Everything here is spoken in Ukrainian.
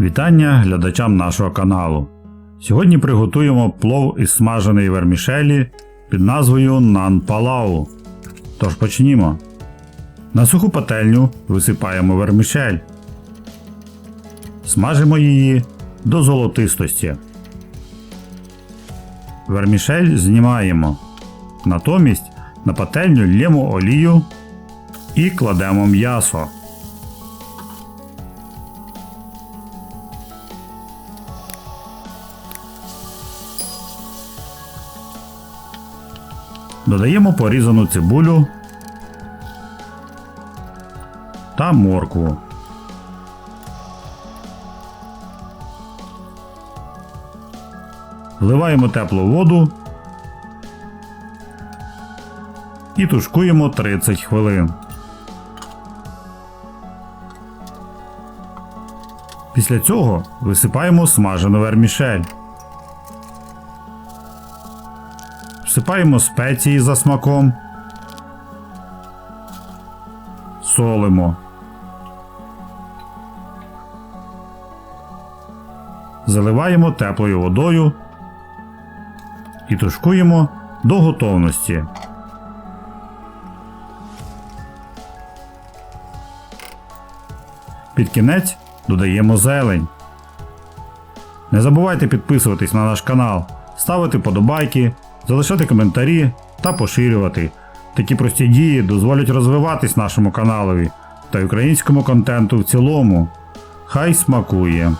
Вітання глядачам нашого каналу. Сьогодні приготуємо плов із смаженої вермішелі під назвою Нан Палау. Тож почнімо. На суху пательню висипаємо вермішель. Смажимо її до золотистості. Вермішель знімаємо. Натомість на пательню лємо олію і кладемо м'ясо. Додаємо порізану цибулю та моркву. Вливаємо теплу воду і тушкуємо 30 хвилин. Після цього висипаємо смажену вермішель. Всипаємо спеції за смаком. Солимо. Заливаємо теплою водою і тушкуємо до готовності. Під кінець додаємо зелень. Не забувайте підписуватись на наш канал, ставити подобайки, залишати коментарі та поширювати. Такі прості дії дозволять розвиватись нашому каналові та українському контенту в цілому. Хай смакує!